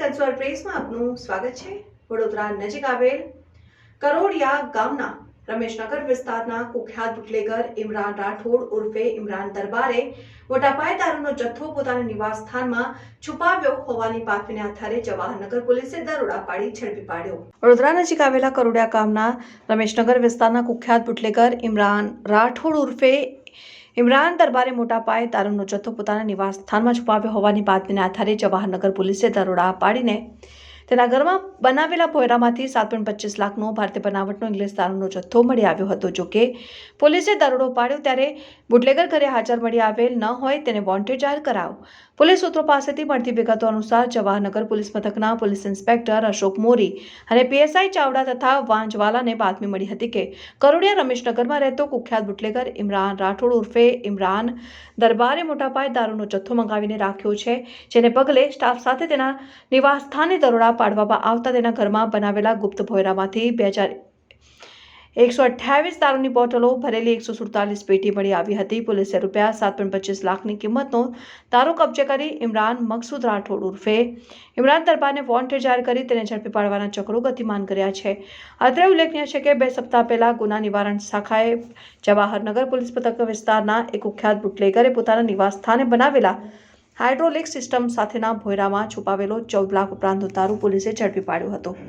સ્વર પ્રેસમાં આપનું સ્વાગત છે. વડોદરા નજીક આવેલ કરોડિયા ગામના રમેશનગર વિસ્તારના કુખ્યાત બુટલેગર ઇમરાન રાઠોડ ઉર્ફે ઇમરાન દરબારે મોટા પાયદારોનો જથ્થો પોતાના નિવાસ સ્થાનમાં છુપાવ્યો હોવાની બાતમીને આધારે જવાહરનગર પોલીસે દરોડા પાડી ઝડપી પાડ્યો. વડોદરા નજીક આવેલા કરોડિયા ગામના રમેશનગર વિસ્તારના કુખ્યાત બુટલેગર ઇમરાન રાઠોડ ઉર્ફે ઇમરાન દરબારે મોટા પાયે દારૂનો જથ્થો પોતાના નિવાસ સ્થાનમાં છુપાવ્યો હોવાની બાતમીના આધારે જવાહરનગર પોલીસે દરોડા પાડીને તેના ઘરમાં બનાવેલા ભોયરામાંથી સાત પોઈન્ટ પચીસ લાખનો ભારતીય બનાવટનો ઇંગ્લિશ દારૂનો જથ્થો મળી આવ્યો હતો. જો કે પોલીસે દરોડો પાડ્યો ત્યારે બુટલેગર ઘરે હાજર મળી આવેલ ન હોય તેને વોન્ટેડ જાહેર કરાયો. પોલીસ સૂત્રો પાસેથી મળતી વિગતો અનુસાર જવાહરનગર પોલીસ મથકના પોલીસ ઇન્સ્પેક્ટર અશોક મોરી અને પીએસઆઈ ચાવડા તથા વાંજવાલાને બાતમી મળી હતી કે કરોડિયા રમેશનગરમાં રહેતો કુખ્યાત બુટલેગર ઇમરાન રાઠોડ ઉર્ફે ઇમરાન દરબારે મોટા પાયે દારૂનો જથ્થો મંગાવીને રાખ્યો છે, જેને પગલે સ્ટાફ સાથે તેના નિવાસ સ્થાને દરોડા પાડવામાં આવતા તેના ઘરમાં બનાવેલા ગુપ્ત ભોયરામાંથી બે હજાર એકસો અઠ્યાવીસ દારૂની બોટલો ભરેલી એકસો સુડતાલીસ પેટી મળી આવી હતી. પોલીસે રૂપિયા સાત પોઈન્ટ પચીસ લાખની કિંમતનો દારૂ કબજે કરી ઇમરાન મકસૂદ રાઠોડ ઉર્ફે ઇમરાન દરબારને વોન્ટેડ જાહેર કરી તેને ઝડપી પાડવાના ચક્રો ગતિમાન કર્યા છે. અત્રે ઉલ્લેખનીય છે કે બે સપ્તાહ પહેલા ગુના નિવારણ શાખાએ જવાહરનગર પોલીસ મથક વિસ્તારના એક કુખ્યાત બુટલેગરે પોતાના નિવાસ સ્થાને બનાવેલા હાઇડ્રોલિક સિસ્ટમ સાથેના ભોયરામાં છુપાવેલો ચૌદ લાખ ઉપરાંત દારૂ પોલીસે ઝડપી પાડ્યો હતો.